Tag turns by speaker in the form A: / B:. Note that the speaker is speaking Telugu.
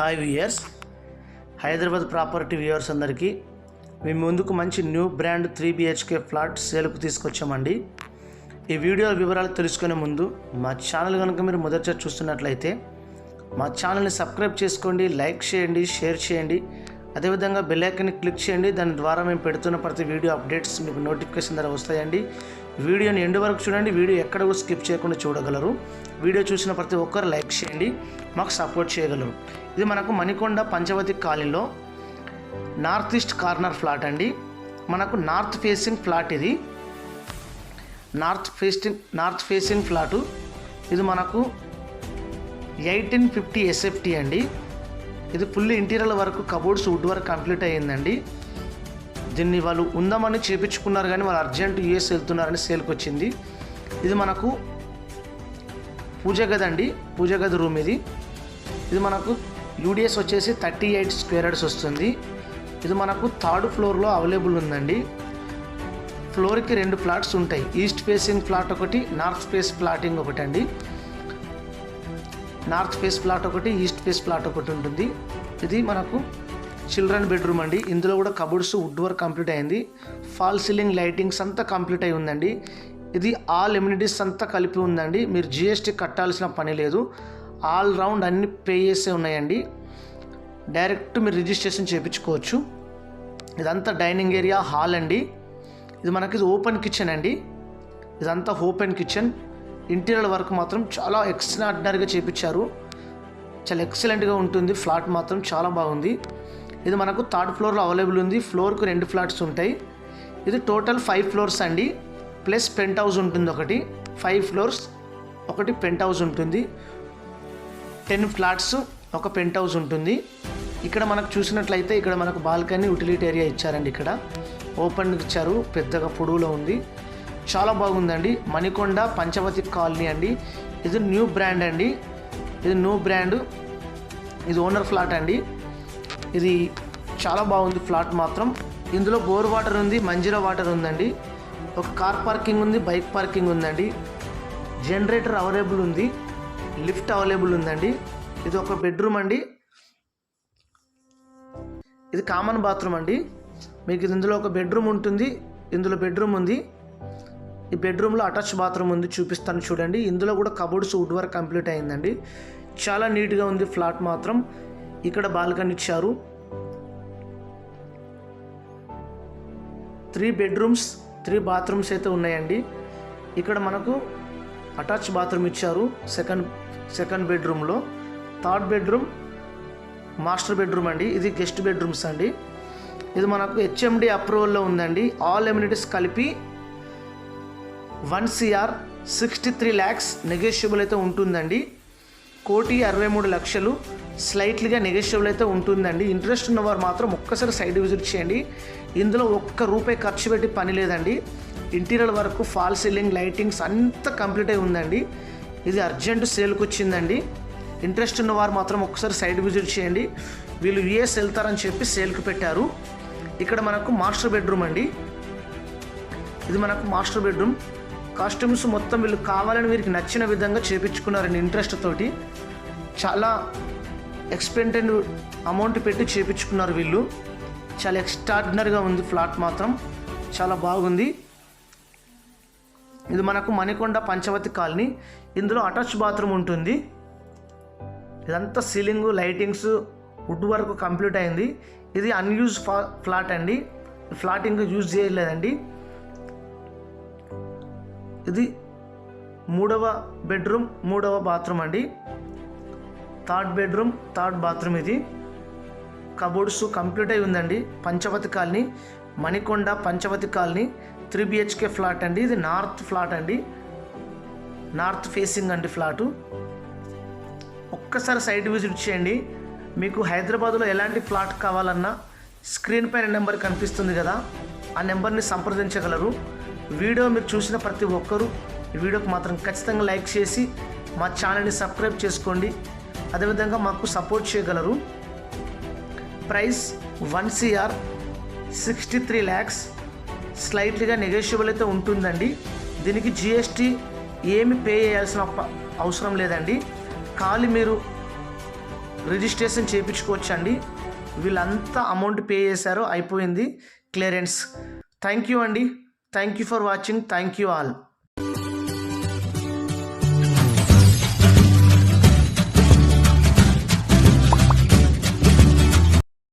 A: Hi viewers. Hyderabad property viewers అందరికీ మేము ముందుకు మంచి new brand three BHK flat సేల్కు తీసుకొచ్చామండి. ఈ వీడియో వివరాలు తెలుసుకునే ముందు మా ఛానల్ కనుక మీరు మొదటిసారి చూస్తున్నట్లయితే మా ఛానల్ని సబ్స్క్రైబ్ చేసుకోండి లైక్ చేయండి షేర్ చేయండి. అదేవిధంగా బెల్ ఐకన్ని క్లిక్ చేయండి. దాని ద్వారా మేము పెడుతున్న ప్రతి వీడియో అప్డేట్స్ మీకు నోటిఫికేషన్ ద్వారా వస్తాయండి. వీడియోని ఎండు వరకు చూడండి. వీడియో ఎక్కడ కూడా స్కిప్ చేయకుండా చూడగలరు. వీడియో చూసిన ప్రతి ఒక్కరు లైక్ చేయండి. మాకు సపోర్ట్ చేయగలరు. ఇది మనకు మణికొండ పంచవతి కాలనీలో నార్త్ ఈస్ట్ కార్నర్ ఫ్లాట్ అండి. మనకు నార్త్ ఫేసింగ్ ఫ్లాట్ ఇది. North facing north facing flat ఇది మనకు ఎయిటీన్ ఫిఫ్టీ ఎస్ఎఫ్టీ అండి. ఇది ఫుల్ ఇంటీరియర్ వరకు కబోర్డ్స్ వుడ్ వర్క్ కంప్లీట్ అయ్యిందండి. దీన్ని వాళ్ళు ఉందామని చేపించుకున్నారు కానీ వాళ్ళు అర్జెంట్ యూఎస్ వెళ్తున్నారని సేల్కి వచ్చింది. ఇది మనకు పూజ గది అండి. పూజ గది రూమ్ ఇది. ఇది మనకు యూడిఎస్ వచ్చేసి థర్టీ ఎయిట్ స్క్వేర్ యార్డ్స్ వస్తుంది. ఇది మనకు థర్డ్ ఫ్లోర్లో అవైలబుల్ ఉందండి. ఫ్లోర్కి రెండు ఫ్లాట్స్ ఉంటాయి. ఈస్ట్ ఫేసింగ్ ఫ్లాట్ ఒకటి నార్త్ ఫేస్ ఫ్లాటింగ్ ఒకటి అండి నార్త్ ఫేస్ ప్లాట్ ఒకటి ఈస్ట్ ఫేస్ ప్లాట్ ఒకటి ఉంటుంది. ఇది మనకు చిల్డ్రన్ బెడ్రూమ్ అండి. ఇందులో కూడా కబోర్డ్స్ వుడ్ వర్క్ కంప్లీట్ అయింది. ఫాల్ సీలింగ్ లైటింగ్స్ అంతా కంప్లీట్ అయి ఉందండి. ఇది ఆల్ ఎమ్యూనిటీస్ అంతా కలిపి ఉందండి. మీరు జిఎస్టీ కట్టాల్సిన పని లేదు. ఆల్ రౌండ్ అన్ని పే చేసే ఉన్నాయండి. డైరెక్ట్ మీరు రిజిస్ట్రేషన్ చేయించుకోవచ్చు. ఇదంతా డైనింగ్ ఏరియా హాల్ అండి. ఇది మనకి ఇది ఓపెన్ కిచెన్ అండి. ఇదంతా ఓపెన్ కిచెన్. ఇంటీరియర్ వర్క్ మాత్రం చాలా ఎక్స్ట్రాడినరీగా చేపించారు. చాలా ఎక్సలెంట్గా ఉంటుంది. ఫ్లాట్ మాత్రం చాలా బాగుంది. ఇది మనకు థర్డ్ ఫ్లోర్లో అవైలబుల్ ఉంది. ఫ్లోర్కు రెండు ఫ్లాట్స్ ఉంటాయి. ఇది టోటల్ ఫైవ్ ఫ్లోర్స్ అండి. ప్లస్ పెంట్ హౌస్ ఉంటుంది ఒకటి. ఫైవ్ ఫ్లోర్స్ ఒకటి పెంట్ హౌస్ ఉంటుంది. టెన్ ఫ్లాట్స్ ఒక పెంట్ హౌస్ ఉంటుంది. ఇక్కడ మనకు చూసినట్లయితే ఇక్కడ మనకు బాల్కనీ యూటిలిటీ ఏరియా ఇచ్చారండి ఇక్కడ. ఓపెన్ ఇచ్చారు. పెద్దగా పొడవులో ఉంది. చాలా బాగుందండి. మణికొండ పంచవతి కాలనీ అండి. ఇది న్యూ బ్రాండ్ అండి. ఇది న్యూ బ్రాండ్. ఇది ఓనర్ ఫ్లాట్ అండి. ఇది చాలా బాగుంది ఫ్లాట్ మాత్రం. ఇందులో బోర్ వాటర్ ఉంది మంజీరా వాటర్ ఉందండి. ఒక కార్ పార్కింగ్ ఉంది బైక్ పార్కింగ్ ఉందండి. జనరేటర్ అవైలబుల్ ఉంది లిఫ్ట్ అవైలబుల్ ఉందండి. ఇది ఒక బెడ్రూమ్ అండి. ఇది కామన్ బాత్రూమ్ అండి. మీకు ఇది ఇందులో ఒక బెడ్రూమ్ ఉంటుంది ఇందులో బెడ్రూమ్ ఉంది. ఈ బెడ్రూమ్లో అటాచ్ బాత్రూమ్ ఉంది చూపిస్తాను చూడండి. ఇందులో కూడా కబోర్డ్స్ వుడ్ వర్క్ కంప్లీట్ అయిందండి. చాలా నీట్గా ఉంది ఫ్లాట్ మాత్రం. ఇక్కడ బాల్కనీ ఇచ్చారు. త్రీ బెడ్రూమ్స్ త్రీ బాత్రూమ్స్ అయితే ఉన్నాయండి. ఇక్కడ మనకు అటాచ్ బాత్రూమ్ ఇచ్చారు సెకండ్ సెకండ్ బెడ్రూమ్లో. థర్డ్ బెడ్రూమ్ మాస్టర్ బెడ్రూమ్ అండి. ఇది గెస్ట్ బెడ్రూమ్స్ అండి. ఇది మనకు హెచ్ఎండి అప్రూవల్లో ఉందండి. ఆల్ ఎమ్యూనిటీస్ కలిపి one CR sixty three lakhs negotiable అయితే ఉంటుందండి. కోటి అరవై మూడు లక్షలు స్లైట్లీగా నెగోషియబుల్ అయితే ఉంటుందండి. ఇంట్రెస్ట్ ఉన్నవారు మాత్రం ఒక్కసారి సైడ్ విజిట్ చేయండి. ఇందులో ఒక్క రూపాయి ఖర్చు పెట్టి పని లేదండి. ఇంటీరియర్ వరకు ఫాల్ సీలింగ్ లైటింగ్స్ అంతా కంప్లీట్ అయి ఉందండి. ఇది అర్జెంట్ సేల్కి వచ్చిందండి. ఇంట్రెస్ట్ ఉన్నవారు మాత్రం ఒకసారి సైడ్ విజిట్ చేయండి. వీళ్ళు యుఎస్ వెళ్తారని చెప్పి సేల్కి పెట్టారు. ఇక్కడ మనకు మాస్టర్ బెడ్రూమ్ అండి. ఇది మనకు మాస్టర్ బెడ్రూమ్. కాస్ట్యూమ్స్ మొత్తం వీళ్ళు కావాలని వీరికి నచ్చిన విధంగా చేపించుకున్నారండి ఇంట్రెస్ట్ తోటి చాలా ఎక్స్పెండెడ్ అమౌంట్ పెట్టి చేపించుకున్నారు వీళ్ళు. చాలా ఎక్స్ట్రాడినరీగా ఉంది ఫ్లాట్ మాత్రం. చాలా బాగుంది. ఇది మనకు మణికొండ పంచవతి కాలనీ. ఇందులో అటాచ్ బాత్రూమ్ ఉంటుంది. ఇదంతా ceiling lightings wood work complete అయింది. ఇది అన్యూజ్ ఫా ఫ్లాట్ అండి. ఫ్లాట్ ఇంకా యూజ్ చేయలేదండి. ఇది మూడవ బెడ్రూమ్ మూడవ బాత్రూమ్ అండి. థర్డ్ బెడ్రూమ్ థర్డ్ బాత్రూమ్ ఇది. కబోర్డ్స్ కంప్లీట్ అయి ఉందండి. Panchavati colony Manikonda Panchavati colony three BHK flat అండి. ఇది నార్త్ ఫ్లాట్ అండి. నార్త్ ఫేసింగ్ అండి ఫ్లాటు. ఒక్కసారి సైట్ విజిట్ చేయండి. మీకు హైదరాబాద్లో ఎలాంటి ఫ్లాట్ కావాలన్నా స్క్రీన్ పైన నెంబర్ కనిపిస్తుంది కదా ఆ నెంబర్ని సంప్రదించగలరు. వీడియో మీరు చూసిన ప్రతి ఒక్కరూ ఈ వీడియోకి మాత్రం ఖచ్చితంగా లైక్ చేసి మా ఛానల్ని సబ్స్క్రైబ్ చేసుకోండి. అదేవిధంగా మాకు సపోర్ట్ చేయగలరు. Price one CR sixty three lakhs. స్లైట్లీగా negotiable అయితే ఉంటుందండి. దీనికి జిఎస్టీ ఏమి పే చేయాల్సిన అవసరం లేదండి. ఖాళీ మీరు రిజిస్ట్రేషన్ చేయించుకోవచ్చు అండి వీళ్ళంతా అమౌంట్ పే చేశారో అయిపోయింది క్లియరెన్స్. థ్యాంక్ యూ అండి. Thank you for watching thank you all